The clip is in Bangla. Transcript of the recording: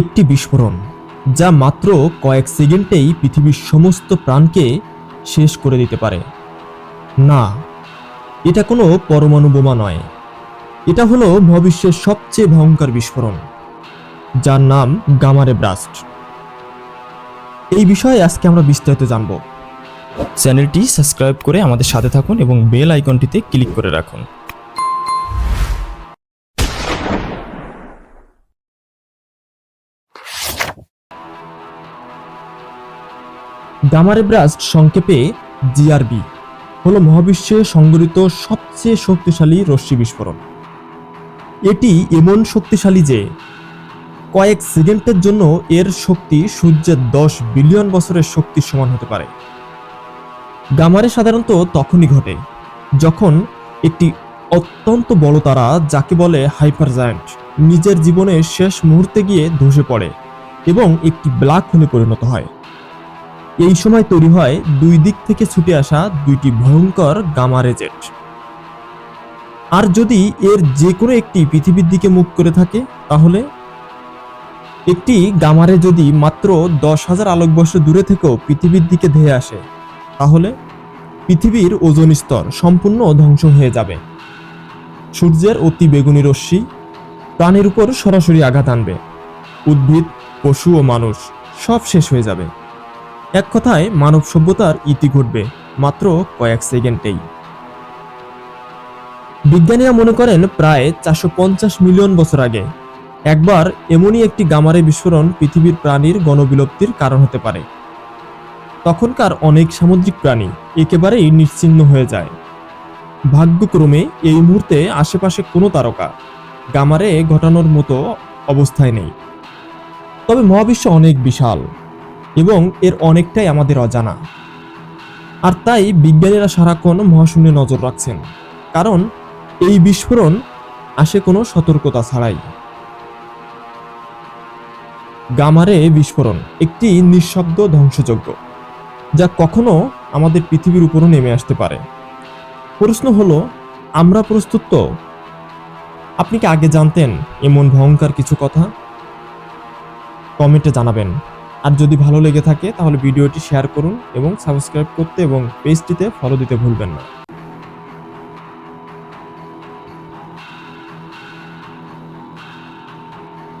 একটি বিস্ফোরণ, যা মাত্র কয়েক সেকেন্ডেই পৃথিবীর সমস্ত প্রাণকে শেষ করে দিতে পারে। না, এটা কোনো পরমাণু বোমা নয়। এটা হলো মহাবিশ্বের সবচেয়ে ভয়ঙ্কর বিস্ফোরণ, যার নাম গামারে ব্রাস্ট। এই বিষয়ে আজকে আমরা বিস্তারিত জানব। চ্যানেলটি সাবস্ক্রাইব করে আমাদের সাথে থাকুন এবং বেল আইকনটিতে ক্লিক করে রাখুন। গামারে ব্রাস্ট সংক্ষেপে জিআরবি হলো মহাবিশ্বে সংগঠিত সবচেয়ে শক্তিশালী রশ্মি বিস্ফোরণ। এটি এমন শক্তিশালী যে কয়েক সেকেন্ডের জন্য এর শক্তি সূর্যের দশ বিলিয়ন বছরের শক্তির সমান হতে পারে। গামারে সাধারণত তখনই ঘটে যখন একটি অত্যন্ত বড় তারা, যাকে বলে হাইপার জায়ান্ট নিজের জীবনের শেষ মুহূর্তে গিয়ে ধসে পড়ে। এবং একটি ব্ল্যাক হোলে পরিণত হয়। এই সময় তৈরি হয় দুই দিক থেকে ছুটে আসা দুইটি ভয়ঙ্কর গামা রেজেট। আর যদি এর যে কোনো একটি পৃথিবীর দিকে মুখ করে থাকে, তাহলে একটি গামারে যদি মাত্র দশ হাজার আলোকবর্ষ দূরে থেকেও পৃথিবীর দিকে ধেয়ে আসে, তাহলে পৃথিবীর ওজন স্তর সম্পূর্ণ ধ্বংস হয়ে যাবে। সূর্যের অতি বেগুনি রশ্মি প্রাণের উপর সরাসরি আঘাত আনবে। উদ্ভিদ পশু ও মানুষ, সব শেষ হয়ে যাবে। এক কথায়, মানব সভ্যতার ইতি ঘটবে মাত্র কয়েক সেকেন্ডেই। বিজ্ঞানীরা মনে করেন প্রায় চারশো পঞ্চাশ মিলিয়ন বছর আগে একবার এমনই একটি গামারে বিস্ফোরণ পৃথিবীর প্রাণীর গণবিলুপ্তির কারণ হতে পারে। তখনকার অনেক সামুদ্রিক প্রাণী একেবারেই নিশ্চিহ্ন হয়ে যায়। ভাগ্যক্রমে এই মুহূর্তে আশেপাশে কোনো তারকা গামারে ঘটানোর মতো অবস্থায় নেই। তবে মহাবিশ্ব অনেক বিশাল এবং এর অনেকটাই আমাদের অজানা। আর তাই বিজ্ঞানীরা সারাক্ষণ মহাশূন্যে নজর রাখছেন, কারণ এই বিস্ফোরণ আসে কোনো সতর্কতা ছাড়াই। গামারে বিস্ফোরণ একটি নিঃশব্দ ধ্বংসযজ্ঞ, যা কখনো আমাদের পৃথিবীর উপরও নেমে আসতে পারে। প্রশ্ন হলো, আমরা প্রস্তুত তো? আপনি কি আগে জানতেন এমন ভয়ঙ্কর কিছু কথা? কমেন্টে জানাবেন। আর যদি ভালো লেগে থাকে, তাহলে ভিডিওটি শেয়ার করুন এবং সাবস্ক্রাইব করতে এবং পেজটিতে ফলো দিতে ভুলবেন না।